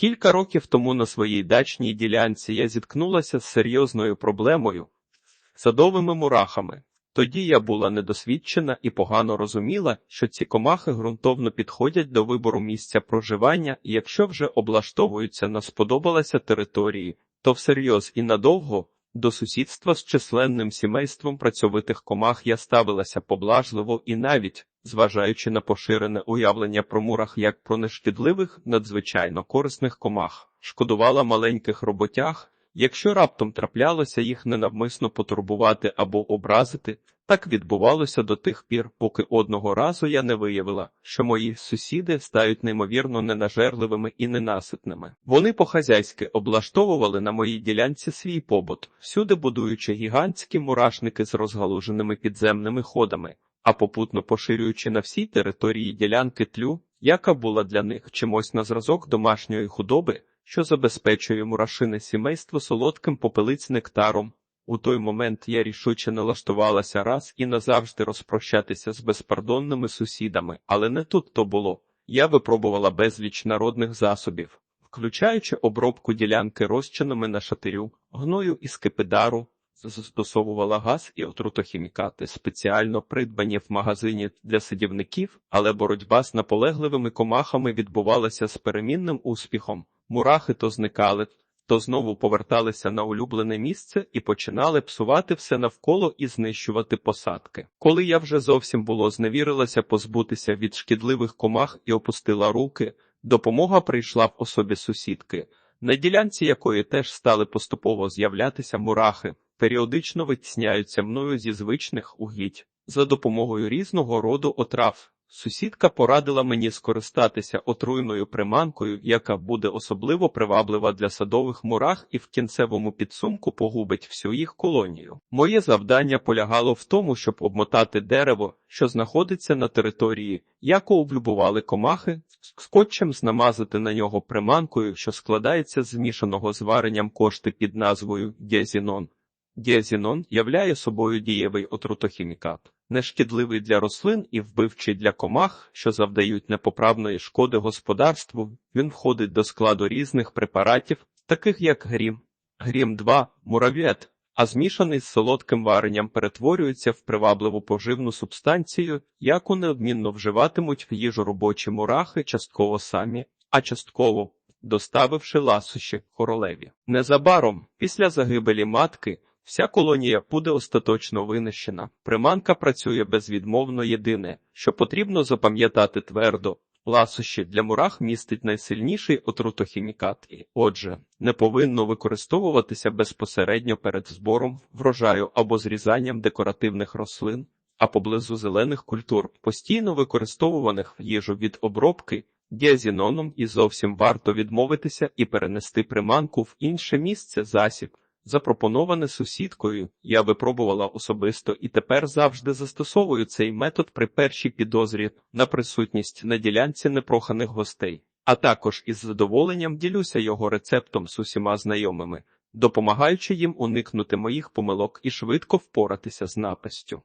Кілька років тому на своїй дачній ділянці я зіткнулася з серйозною проблемою садовими мурахами. Тоді я була недосвідчена і погано розуміла, що ці комахи ґрунтовно підходять до вибору місця проживання, і якщо вже облаштовуються на сподобалася території, то всерйоз і надовго до сусідства з численним сімейством працьовитих комах я ставилася поблажливо і навіть, зважаючи на поширене уявлення про мурах як про нешкідливих, надзвичайно корисних комах, шкодувала маленьких роботях, якщо раптом траплялося їх ненавмисно потурбувати або образити. Так відбувалося до тих пір, поки одного разу я не виявила, що мої сусіди стають неймовірно ненажерливими і ненаситними. Вони по-хазяйськи облаштовували на моїй ділянці свій побут, всюди будуючи гігантські мурашники з розгалуженими підземними ходами, а попутно поширюючи на всій території ділянки тлю, яка була для них чимось на зразок домашньої худоби, що забезпечує мурашине сімейство солодким попелиць нектаром. У той момент я рішуче налаштувалася раз і назавжди розпрощатися з безпардонними сусідами, але не тут то було. Я випробувала безліч народних засобів, включаючи обробку ділянки розчинами на шатирю, гною і скипидару, застосовувала газ і отрутохімікати, спеціально придбані в магазині для садівників, але боротьба з наполегливими комахами відбувалася з перемінним успіхом. Мурахи то зникали, то знову поверталися на улюблене місце і починали псувати все навколо і знищувати посадки. Коли я вже зовсім було зневірилася позбутися від шкідливих комах і опустила руки, допомога прийшла в особі сусідки, на ділянці якої теж стали поступово з'являтися мурахи, періодично витісняються мною зі звичних угідь за допомогою різного роду отрав. Сусідка порадила мені скористатися отруйною приманкою, яка буде особливо приваблива для садових мурах і в кінцевому підсумку погубить всю їх колонію. Моє завдання полягало в тому, щоб обмотати дерево, що знаходиться на території, яку облюбували комахи, скотчем знамазати на нього приманкою, що складається з змішаного з варенням кошти під назвою діазінон. Діазінон являє собою дієвий отрутохімікат нешкідливий для рослин і вбивчий для комах, що завдають непоправної шкоди господарству. Він входить до складу різних препаратів, таких як грім, грім 2 мурав'ят, а змішаний з солодким варенням перетворюється в привабливу поживну субстанцію, яку неодмінно вживатимуть в їжу робочі мурахи частково самі, а частково доставивши ласощі королеві. Незабаром, після загибелі матки, Вся колонія буде остаточно винищена. Приманка працює безвідмовно єдине, що потрібно запам'ятати твердо. Ласощі для мурах містить найсильніший отрутохімікат і, отже, не повинно використовуватися безпосередньо перед збором врожаю або зрізанням декоративних рослин, а поблизу зелених культур, постійно використовуваних в їжу від обробки, діазіноном і зовсім варто відмовитися і перенести приманку в інше місце засіб запропоноване сусідкою, я випробувала особисто і тепер завжди застосовую цей метод при першій підозрі на присутність на ділянці непроханих гостей, а також із задоволенням ділюся його рецептом з усіма знайомими, допомагаючи їм уникнути моїх помилок і швидко впоратися з напастю.